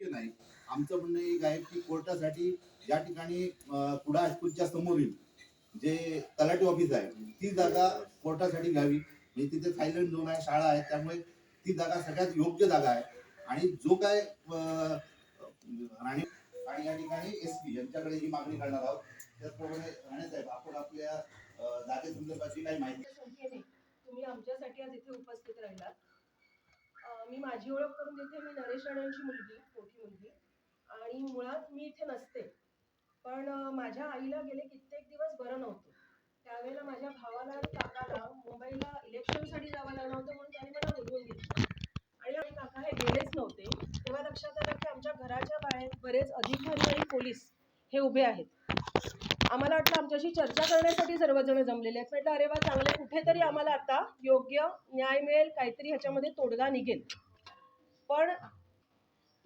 नाही. आमचं म्हणणं एक आहे की कोर्टासाठी या ठिकाणी अं, कुडा हायस्कूलच्या समोरील जे तलाठी ऑफिस आहे ती जागा कोर्टासाठी घ्यावी. म्हणजे तिथे थायलंड झोन आहे शाळा आहे त्यामुळे ती जागा सगळ्यात योग्य जागा आहे. आणि जो काय राणे आणि या ठिकाणी एस पी यांच्याकडे ही मागणी करणार आहोत. त्याचप्रमाणे राणे साहेब आपण आपल्या जागे संदर्भाची काही माहिती तुम्ही आमच्यासाठी आज इथे उपस्थित राहिलात. मी माझी ओळख करून देते. मी नरेश राणेंची मुलगी मुलगी. आणि मुळात मी इथे नसते. पण माझ्या आईला गेले कित्येक दिवस बरं नव्हतं. त्यावेळेला माझ्या भावाला आणि काकाला मुंबईला इलेक्शनसाठी जावं लागलं होतं म्हणून त्याने मला बोलवून घेतलं. आणि आणि काका हे गेलेच नव्हते. तेव्हा लक्षात आलं की आमच्या घराच्या बाहेर बरेच अधिकारी आणि पोलीस हे उभे आहेत. आम्हाला वाटलं आमच्याशी चर्चा करण्यासाठी सर्वजण जमलेले आहेत. म्हटलं अरे वा चांगले कुठेतरी आम्हाला आता योग्य न्याय मिळेल. काहीतरी ह्याच्यामध्ये तोडगा निघेल. पण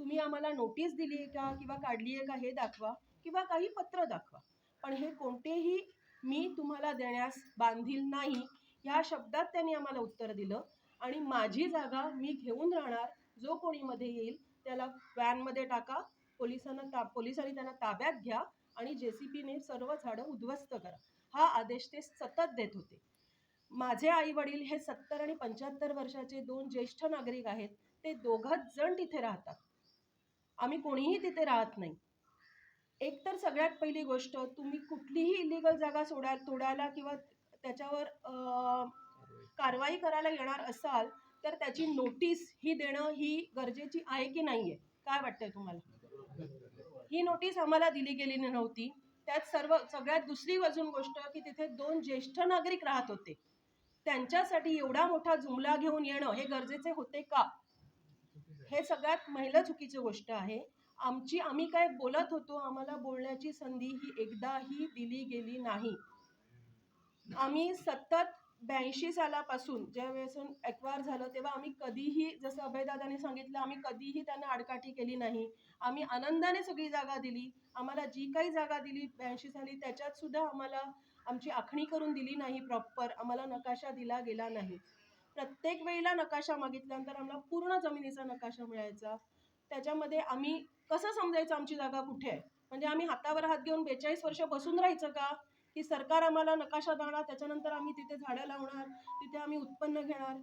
तुम्ही आम्हाला नोटीस दिली आहे का किंवा काढली आहे का हे दाखवा किंवा काही पत्र दाखवा. पण हे कोणतेही मी तुम्हाला देण्यास बांधील नाही ह्या शब्दात त्यांनी आम्हाला उत्तर दिलं. आणि माझी जागा मी घेऊन राहणार जो कोणी मध्ये येईल त्याला व्हॅनमध्ये टाका पोलिसांना ता पोलिसांनी त्यांना ताब्यात घ्या आणि जे सी पीने सर्व झाडं उद्ध्वस्त करा. हा आदेश ते सतत देत होते. माझे आई वडील हे सत्तर आणि पंच्याहत्तर वर्षाचे दोन ज्येष्ठ नागरिक आहेत ते दोघंच जण तिथे राहतात. आम्ही कोणीही तिथे राहत नाही. एक तर सगळ्यात पहिली गोष्ट तुम्ही कुठलीही इलिगल जागा सोडा तोडायला किंवा त्याच्यावर कारवाई करायला येणार असाल तर त्याची नोटीस ही देणं ही गरजेची आहे की नाही आहे काय वाटतंय तुम्हाला? ही नोटीस आम्हाला दिली गेली नव्हती. त्यात सर्व सगळ्यात दुसरी अजून गोष्ट की तिथे दोन ज्येष्ठ नागरिक राहत होते. त्यांच्यासाठी एवढा मोठा जुमला घेऊन येणं हे गरजेचे होते का? हे सगळ्यात महिला चुकीची गोष्ट आहे. आमची आम्ही काय बोलत होतो आम्हाला बोलण्याची संधी ही एकदाही दिली गेली नाही. आम्ही सतत ब्याऐंशी सालापासून ज्या वेळेस एक्वार झालं तेव्हा आम्ही कधीही जसं अभयदादांनी सांगितलं आम्ही कधीही त्यांना आडकाठी केली नाही. आम्ही आनंदाने सगळी जागा दिली. आम्हाला जी काही जागा दिली ब्याऐंशी साली त्याच्यात सुद्धा आम्हाला आमची आखणी करून दिली नाही प्रॉपर आम्हाला नकाशा दिला गेला नाही. प्रत्येक वेळेला नकाशा मागितल्यानंतर आम्हाला पूर्ण जमिनीचा नकाशा मिळायचा. त्याच्यामध्ये आम्ही कसं समजायचं आमची जागा कुठे आहे? म्हणजे आम्ही हातावर हात घेऊन बेचाळीस वर्ष बसून राहायचं का? की सरकार आम्हाला नकाशा देणार त्याच्यानंतर आम्ही तिथे झाडं लावणार तिथे आम्ही उत्पन्न घेणार?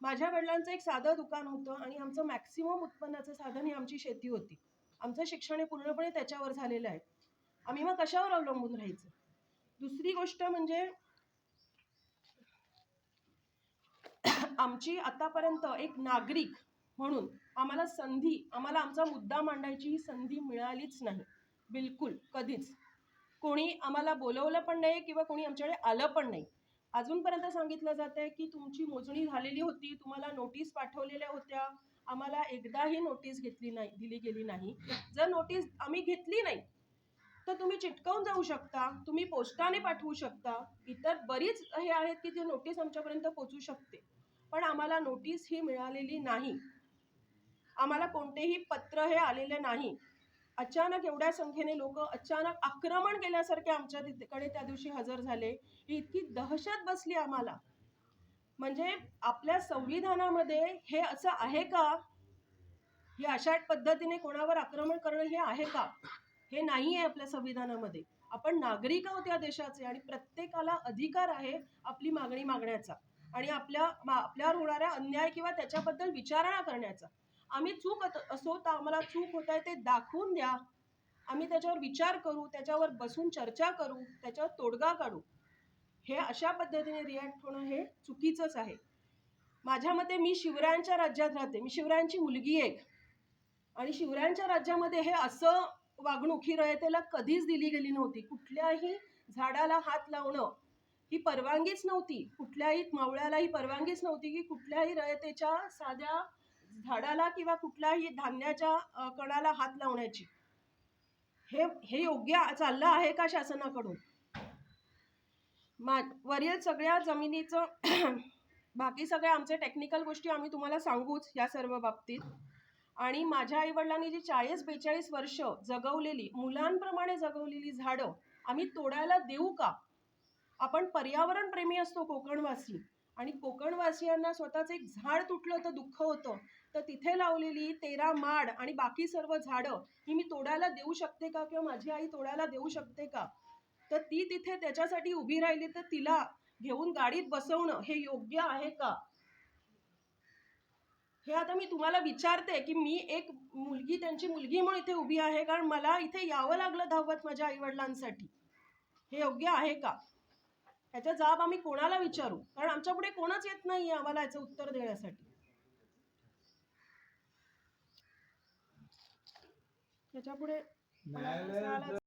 माझ्या वडिलांचं एक साधं दुकान होतं आणि आमचं मॅक्सिमम उत्पन्नाचं साधन ही आमची शेती होती. आमचं शिक्षण हे पूर्णपणे त्याच्यावर झालेलं आहे. आम्ही मग कशावर अवलंबून राहायचं? दुसरी गोष्ट म्हणजे आमची आतापर्यंत एक नागरिक म्हणून आम्हाला संधी आम्हाला आमचा मुद्दा मांडायची ही संधी मिळालीच नाही. बिलकुल कधीच. कोणी आम्हाला बोलवलं पण नाही किंवा कोणी आमच्याकडे आलं पण नाही. अजूनपर्यंत सांगितलं जात आहे की तुमची मोजणी झालेली होती तुम्हाला नोटीस पाठवलेल्या होत्या. आम्हाला एकदाही नोटीस घेतली नाही दिली गेली नाही. जर नोटीस आम्ही घेतली नाही तर तुम्ही चिटकवून जाऊ शकता तुम्ही पोस्टाने पाठवू शकता. इतर बरीच हे आहेत की जे नोटीस आमच्यापर्यंत पोचू शकते. पण आम्हाला नोटीस ही मिळालेली नाही. आम्हाला कोणतेही पत्र हे आलेले नाही. अचानक एवढ्या संख्येने लोक अचानक आक्रमण केल्यासारखे आमच्या तिकडे त्या दिवशी हजर झाले. ही इतकी दहशत बसली आम्हाला. म्हणजे आपल्या संविधानामध्ये हे असं आहे का? हे अशा पद्धतीने कोणावर आक्रमण करणं हे आहे का? हे नाही आहे आपल्या संविधानामध्ये. आपण नागरिक आहोत या देशाचे आणि प्रत्येकाला अधिकार आहे आपली मागणी मागण्याचा. आणि आपल्या मा- आपल्यावर होणाऱ्या अन्याय किंवा त्याच्याबद्दल विचारणा करण्याचा. आम्ही चूक असो तर आम्हाला चूक होत आहे ते दाखवून द्या. आम्ही त्याच्यावर विचार करू त्याच्यावर बसून चर्चा करू त्याच्यावर तोडगा काढू. हे अशा पद्धतीने रिॲक्ट होणं हे चुकीचंच आहे. माझ्या मते मी शिवरायांच्या राज्यात राहते. मी शिवरायांची मुलगी एक. आणि शिवरायांच्या राज्यामध्ये हे असं वागणूक ही रयतेला कधीच दिली गेली नव्हती. कुठल्याही झाडाला हात लावणं ही परवानगीच नव्हती. कुठल्याही मावळ्याला ही परवानगीच नव्हती की कुठल्याही रयतेच्या साध्या झाडाला किंवा कुठल्याही धान्याच्या कणाला हात लावण्याची. हे हे योग्य चाललं आहे का शासनाकडून? मा वरील सगळ्या जमिनीचं बाकी सगळ्या आमचे टेक्निकल गोष्टी आम्ही तुम्हाला सांगूच या सर्व बाबतीत. आणि माझ्या आईवडिलांनी जी चाळीस बेचाळीस वर्ष जगवलेली मुलांप्रमाणे जगवलेली झाडं आम्ही तोडायला देऊ का? आपण पर्यावरण प्रेमी असतो कोकणवासी. आणि कोकणवासियांना स्वतःच एक झाड तुटलं तर दुःख होतं. तर तिथे लावलेली तेरा माड आणि बाकी सर्व झाडं ही मी तोडायला देऊ शकते का? किंवा माझी आई तोडायला देऊ शकते का? तर ती तिथे त्याच्यासाठी उभी राहिली तर तिला घेऊन गाडीत बसवणं हे योग्य आहे का? हे आता मी तुम्हाला विचारते की मी एक मुलगी त्यांची मुलगी म्हणून इथे उभी आहे कारण मला इथे यावं लागलं धावत माझ्या आई वडिलांसाठी हे योग्य आहे का? ह्याचा जाब आम्ही कोणाला विचारू? कारण आमच्या पुढे कोणच येत नाहीये आम्हाला याचं उत्तर देण्यासाठी. त्याच्या पुढे मला असं आलं-